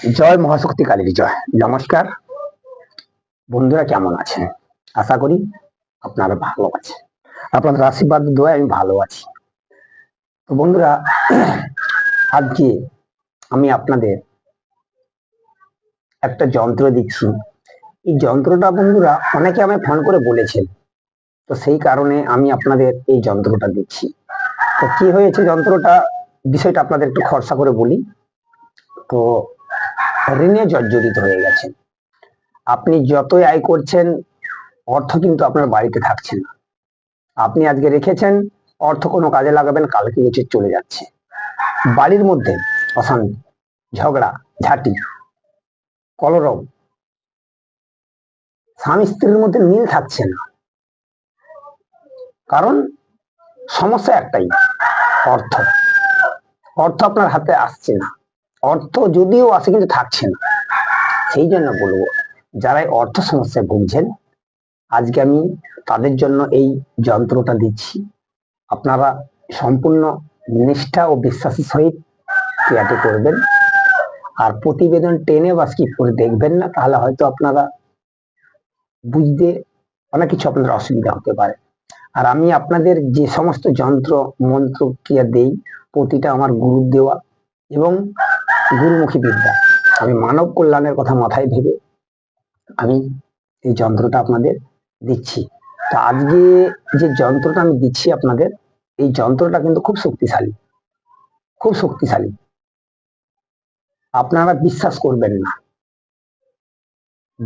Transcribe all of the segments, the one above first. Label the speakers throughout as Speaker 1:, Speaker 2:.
Speaker 1: জয় মহাশক্তি কালীর জয় নমস্কার। বন্ধুরা কেমন আছেন? আশা করি আপনারা ভালো আছেন। আপনাদের আশীর্বাদ দোয়া আমি ভালো আছি। তো বন্ধুরা, আজকে আমি আপনাদের একটা যন্ত্র দিচ্ছি এই যন্ত্রটা বন্ধুরা, অনেকে আমায় ফোন করে বলেছেন। তো সেই কারণে আমি আপনাদের এই যন্ত্রটা দিচ্ছি তো কি হয়েছে যন্ত্রটা? বিষয়টা আপনাদের একটু খরচা করে বলি। তো ঋণে জর্জরিত হয়ে গেছেন আপনি যতই আয় করছেন, অর্থ কিন্তু আপনার বাড়িতে থাকছে না। আপনি আজকে রেখেছেন, অর্থ কোনো কাজে লাগাবেন, কালকে গেছে চলে যাচ্ছে। বাড়ির মধ্যে অশান্তি, ঝগড়া, ঝাঁটি, কলরব, স্বামী স্ত্রীর মধ্যে মিল থাকছে না। কারণ সমস্যা একটাই, অর্থ। অর্থ আপনার হাতে আসছে না। অর্থ যদিও আসে কিন্তু থাকছে না। সেই জন্য বলব যারা অর্থ সমস্যায় ভুগছেন, আজকে আমি তাদের জন্য এই যন্ত্রটা দিচ্ছি। আপনারা সম্পূর্ণ নিষ্ঠা ও বিশ্বাসের সহিত ক্রিয়াটি করবেন। আর প্রতিবেদন টেনে বা স্কিপ করে দেখবেন না, তাহলে হয়তো আপনারা বুঝতে অনেক কিছু আপনাদের অসুবিধা হতে পারে। আর আমি আপনাদের যে সমস্ত যন্ত্র, মন্ত্র ক্রিয়া দেই, প্রতিটা আমার গুরু দেওয়া এবং গুরুমুখী বিদ্যা। আমি মানব কল্যাণের কথা মাথায় ভেবে আমি এই যন্ত্রটা আপনাদের দিচ্ছি। তো আজকে যে যন্ত্রটা আমি দিচ্ছি আপনাদের, এই যন্ত্রটা কিন্তু খুব শক্তিশালী। খুব শক্তিশালী। আপনারা বিশ্বাস করবেন না।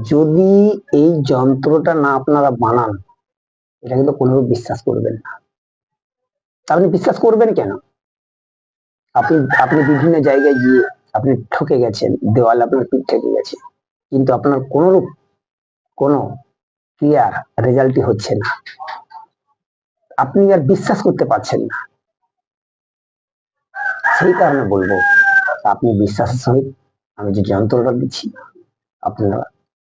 Speaker 1: যদি এই যন্ত্রটা না আপনারা বানান, এটা কিন্তু কোনোরূপ বিশ্বাস করবেন না। আপনি বিশ্বাস করবেন কেন? আপনি আপনি বিভিন্ন জায়গায় গিয়ে আপনি ঠকে গেছেন, দেওয়াল আপনার পিঠ গেছে। কিন্তু আপনার কোনোরূপ কোনো ক্রিয়ার রেজাল্টই হচ্ছে না। আপনি আর বিশ্বাস করতে পারছেন না। সেই কারণে বলব, আপনি বিশ্বাসের সহিত আমি যে যন্ত্রটা দিচ্ছি, আপনারা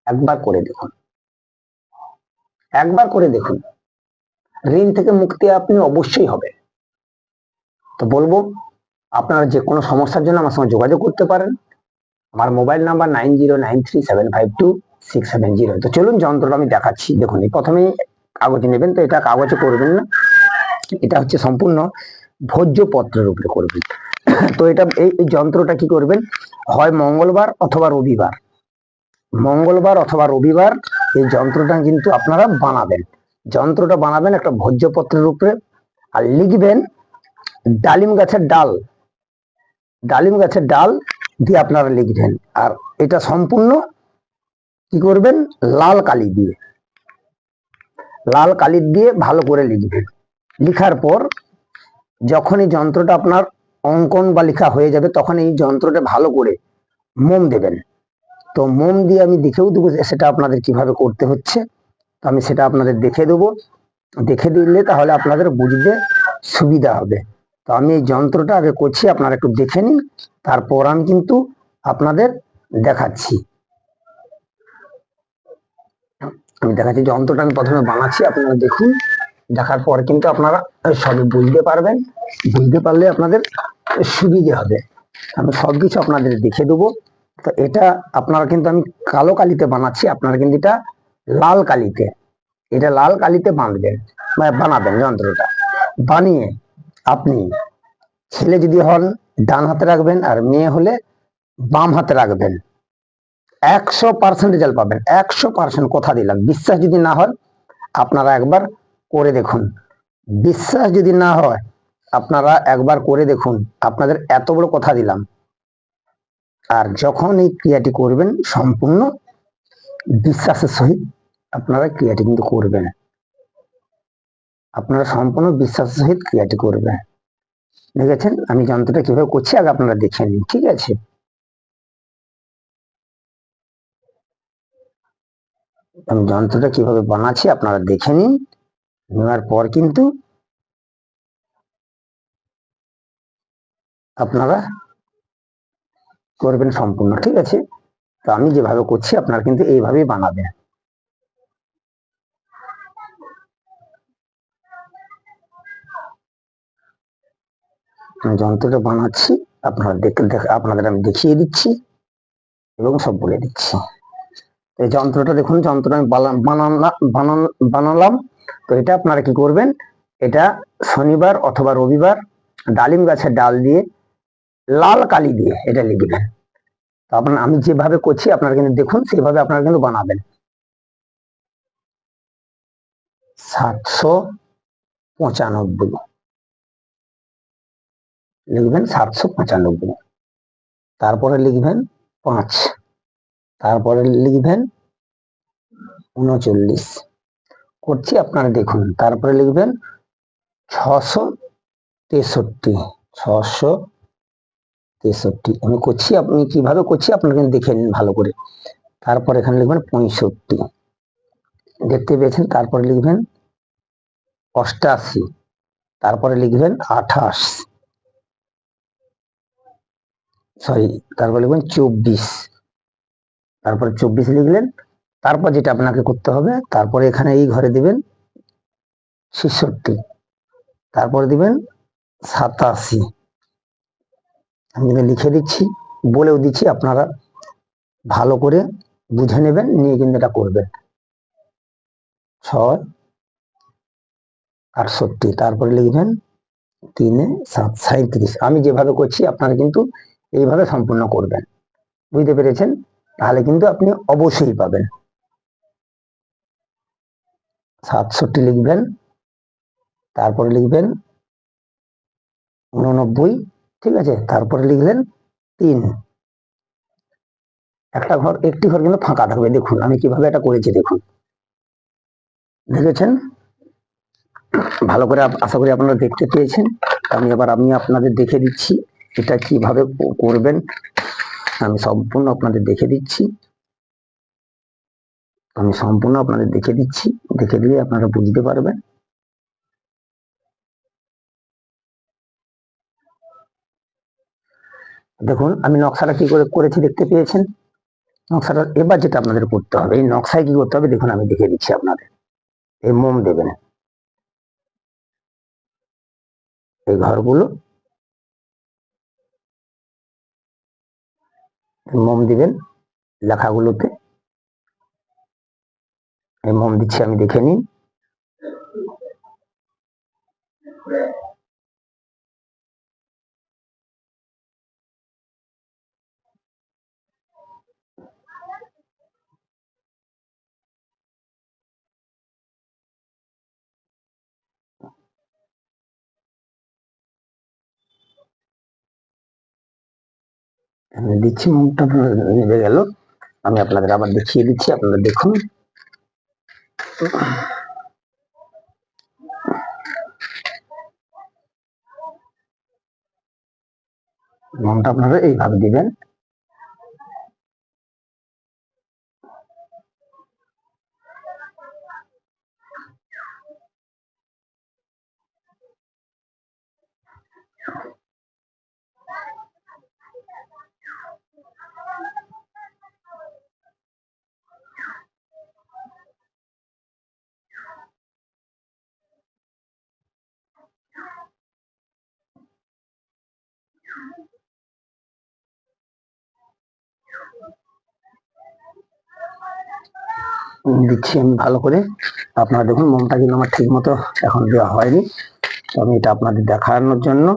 Speaker 1: একবার করে দেখুন। একবার করে দেখুন। ঋণ থেকে মুক্তি আপনি অবশ্যই হবে তো বলব আপনারা যে কোনো সমস্যার জন্য আমার সঙ্গে যোগাযোগ করতে পারেন। আমার mobile number nine zero nine three seven five two six seven zero. তো চলুন যন্ত্রটা আমি দেখাচ্ছি। দেখুন, এই প্রথমেই কাগজে নেবেন, তো এটা কাগজে করবেন না। এটা হচ্ছে সম্পূর্ণ ভোজ্য ভোজ্যপত্রের উপরে করবেন। তো এটা, এই এই যন্ত্রটা কি করবেন? হয় মঙ্গলবার অথবা রবিবার। মঙ্গলবার অথবা রবিবার এই যন্ত্রটা কিন্তু আপনারা বানাবেন। যন্ত্রটা বানাবেন একটা ভোজ্যপত্রের উপরে আর লিখবেন ডালিম গাছের ডাল। ডালিম গাছের ডাল দিয়ে আপনারা লিখবেন। আর এটা সম্পূর্ণ কি করবেন? লাল কালি দিয়ে। লাল কালি দিয়ে ভালো করে লিখবেন। লিখার পর যখন এই যন্ত্রটা আপনার অঙ্কন বা লেখা হয়ে যাবে, তখন এই যন্ত্রটা ভালো করে মোম দেবেন। তো মোম দিয়ে আমি দেখেও দেবো সেটা আপনাদের কীভাবে করতে হচ্ছে। তো আমি সেটা আপনাদের দেখে দেবো। দেখে দিলে তাহলে আপনাদের বুঝতে সুবিধা হবে। তো আমি এই যন্ত্রটা আগে করছি, আপনারা একটু দেখে নিন, তারপর আমি কিন্তু আপনাদের দেখাচ্ছি। আমি দেখাচ্ছি, যন্ত্রটা আমি প্রথমে বানাচ্ছি, আপনারা দেখুন, দেখার পর কিন্তু আপনারা সবই বুঝতে পারবেন, বুঝতে পারলে আপনাদের সুবিধে হবে। আমি সবকিছু আপনাদের দেখে দেবো। তো এটা আপনারা কিন্তু আমি কালো কালিতে বানাচ্ছি, আপনারা কিন্তু এটা লাল কালিতে, এটা লাল কালিতে বাঁধবেন বা বানাবেন যন্ত্রটা। বানিয়ে আপনি ছেলে যদি হন, ডান হাতে রাখবেন আর মেয়ে হলে বাম হাতে রাখবেন। একশো পার্সেন্ট রেজাল্ট পাবেন। একশো পার্সেন্ট কথা দিলাম। বিশ্বাস যদি না হয়, আপনারা একবার করে দেখুন। বিশ্বাস যদি না হয়, আপনারা একবার করে দেখুন। আপনাদের এত বড় কথা দিলাম। আর যখন এই ক্রিয়াটি করবেন, সম্পূর্ণ বিশ্বাসের সহিত আপনারা ক্রিয়াটি কিন্তু করবেন। আপনারা সম্পূর্ণ বিশ্বাসের সহিত ক্রিয়াটি করবেন দেখেছেন? আমি যন্ত্রটা কীভাবে করছি আগে আপনারা দেখে নিন, ঠিক আছে? আমি যন্ত্রটা কীভাবে বানাচ্ছি আপনারা দেখে নিন। নেওয়ার পর কিন্তু আপনারা করবেন সম্পূর্ণ, ঠিক আছে? তো আমি যেভাবে করছি আপনারা কিন্তু এইভাবেই বানাবেন। যন্ত্রটা বানাচ্ছি, আপনারা আপনাদের আমি দেখিয়ে দিচ্ছি এবং সব বলে দিচ্ছি। এই যন্ত্রটা দেখুন, যন্ত্রটা আমি বানালাম। তো এটা আপনারা কি করবেন, এটা শনিবার অথবা রবিবার ডালিম গাছের ডাল দিয়ে, লাল কালি দিয়ে এটা লিখবেন। তো আপনার আমি যেভাবে করছি, আপনারা কিন্তু দেখুন সেভাবে আপনারা কিন্তু বানাবেন। সাতশো পঁচানব্বই। লিখবেন সাতশো পঁচানব্বই। তারপরে লিখবেন পাঁচ। তারপরে লিখবেন উনচল্লিশ। করছি আপনারা দেখুন, তারপরে লিখবেন ছশো তেষট্টি ছশো তেষট্টি। আমি করছি, আপনি কীভাবে করছি আপনারা কিন্তু দেখে নিন ভালো করে। তারপর এখানে লিখবেন পঁয়ষট্টি। দেখতে পেয়েছেন, তারপরে লিখবেন অষ্টাশি। তারপরে লিখবেন আঠাশ। সরি তারপর লিখবেন চব্বিশ। তারপরে চব্বিশ লিখলেন। তারপর যেটা আপনাকে করতে হবে, তারপরে এখানে এই ঘরে দিবেন ছেষট্টি। তারপরে দিবেন সাতাশি। আমি লিখে দিচ্ছি, বলেও দিচ্ছি, আপনারা ভালো করে বুঝে নেবেন, নিয়ে কিন্তু এটা করবেন। ছয়, আটষট্টি, তারপরে লিখবেন তিনে সাত সাঁত্রিশ আমি যেভাবে করছি, আপনারা কিন্তু এইভাবে সম্পূর্ণ করবেন। বুঝতে পেরেছেন? তাহলে কিন্তু আপনি অবশ্যই পাবেন। সাতষট্টি লিখবেন, তারপরে লিখবেন উননব্বই, ঠিক আছে? তারপরে লিখলেন তিন। একটা ঘর, একটি ঘর কিন্তু ফাঁকা থাকবে। দেখুন, আমি কীভাবে এটা করেছি, দেখুন। দেখেছেন? ভালো করে আশা করি আপনারা দেখতে পেয়েছেন। আমি এবার আমি আপনাদের দেখে দিচ্ছি। এটা কীভাবে করবেন, আমি সম্পূর্ণ আপনাদের দেখে দিচ্ছি। আমি সম্পূর্ণ আপনাদের দেখে দিচ্ছি। দেখে দিয়ে আপনারা বুঝতে পারবেন। দেখুন, আমি নকশাটা কি করে করেছি দেখতে পেয়েছেন? নকশাটা, এবার যেটা আপনাদের করতে হবে, এই নকশায় কি করতে হবে দেখুন, আমি দেখে দিচ্ছি আপনাদের। এই মোম দেবেন। এই ঘরগুলো মোম দিবেন লেখাগুলোতে। মোম দিচ্ছি আমি দেখে নিন। আমি দিচ্ছি মোমটা নেবে গেল। আমি আপনাদের আবার দেখিয়ে দিচ্ছি, আপনারা দেখুন। মোমটা আপনারা এইভাবে দিবেন। দিচ্ছি আমি ভালো করে। আপনারা দেখুন মোমটা কিন্তু আমার ঠিক মতো এখন দেওয়া হয়নি। তো আমি এটা আপনাদের দেখানোর জন্য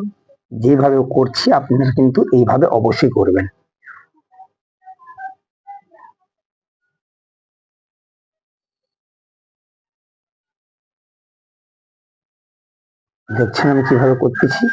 Speaker 1: যেভাবে করছি, আপনারা কিন্তু এইভাবে অবশ্যই করবেন। দেখছেন আমি কীভাবে করতেছি?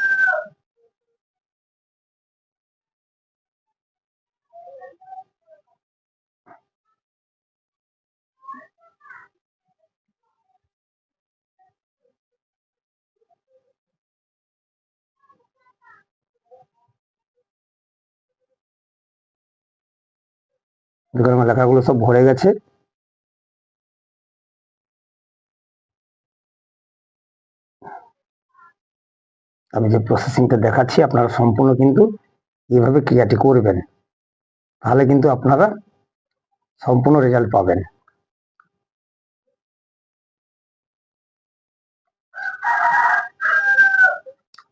Speaker 1: আমার লেখাগুলো সব ভরে গেছে। আমি যে প্রসেসিংটা দেখাচ্ছি, আপনারা সম্পূর্ণ কিন্তু এইভাবে ক্রিয়াটি করবেন। তাহলে কিন্তু আপনারা সম্পূর্ণ রেজাল্ট পাবেন।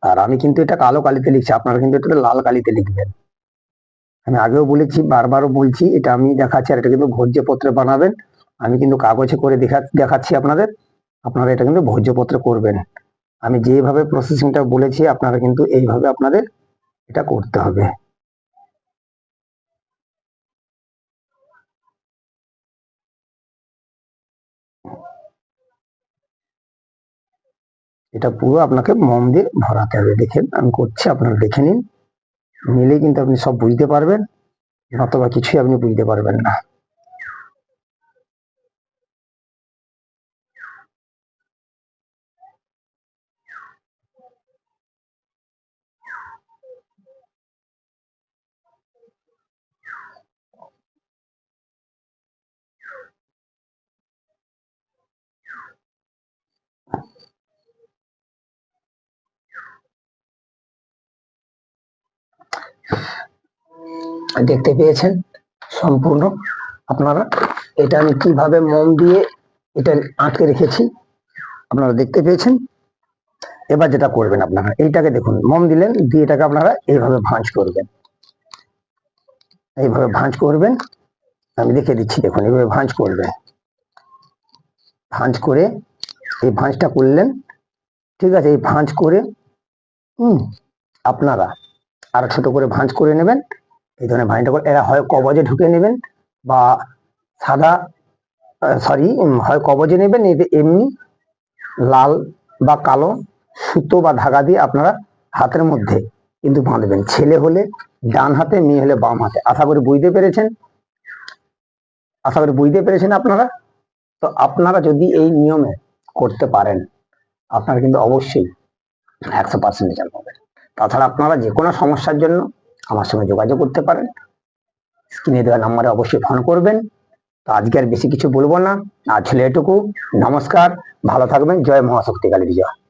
Speaker 1: আর আমি কিন্তু এটা কালো কালিতে লিখছি, আপনারা কিন্তু এটা লাল কালিতে লিখবেন। আমি আগেও বলেছি, বারবারও বলছি, এটা আমি দেখাচ্ছি আর এটা কিন্তু ভোজ্যপত্রে বানাবেন। আমি কিন্তু কাগজে করে দেখা, দেখাচ্ছি আপনাদের, আপনারা এটা কিন্তু ভোজ্যপত্রে করবেন। আমি যেভাবে প্রসেসিংটা বলেছি, আপনারা কিন্তু এইভাবে আপনাদের এটা করতে হবে। এটা পুরো আপনাকে মম দিয়ে ভরাতে হবে। দেখেন, আমি করছি, আপনারা দেখে নিন। নিলেই কিন্তু আপনি সব বুঝতে পারবেন নতবা কিছুই আপনি বুঝতে পারবেন না। দেখতে পেয়েছেন সম্পূর্ণ। আপনারা, এটা আমি কীভাবে মোম দিয়ে এটা আটকে রেখেছি, আপনারা দেখতে পেয়েছেন। এবার যেটা করবেন আপনারা, এইটাকে দেখুন মোম দিলেন, দিয়ে এটাকে আপনারা এইভাবে ভাঁজ করবেন। এইভাবে ভাঁজ করবেন, আমি দেখে দিচ্ছি, দেখুন, এইভাবে ভাঁজ করবেন। ভাঁজ করে এই ভাঁজটা করলেন, ঠিক আছে, এই ভাঁজ করে, হুম, আপনারা আরও ছোট করে ভাঁজ করে নেবেন। এই ধরনের ভাঁজটা করে এরা হয় কবজে ঢুকে নেবেন বা সাদা সরি হয় কবজে নেবেন। এমনি লাল বা কালো সুতো বা ধাগা দিয়ে আপনারা হাতের মধ্যে কিন্তু বাঁধবেন। ছেলে হলে ডান হাতে, মেয়ে হলে বাম হাতে। আশা করি বুঝতে পেরেছেন? আশা করি বুঝতে পেরেছেন আপনারা? তো আপনারা যদি এই নিয়মে করতে পারেন, আপনারা কিন্তু অবশ্যই একশো পার্সেন্ট পাবেন তাছাড়া আপনারা যে কোনো সমস্যার জন্য আমার সঙ্গে যোগাযোগ করতে পারেন। স্ক্রিনে দেওয়া নাম্বারে অবশ্যই ফোন করবেন। তো আজকে আর বেশি কিছু বলব না। আজ হলে এটুকু। নমস্কার। ভালো থাকবেন। জয় মহাশক্তিকালী বিজয়।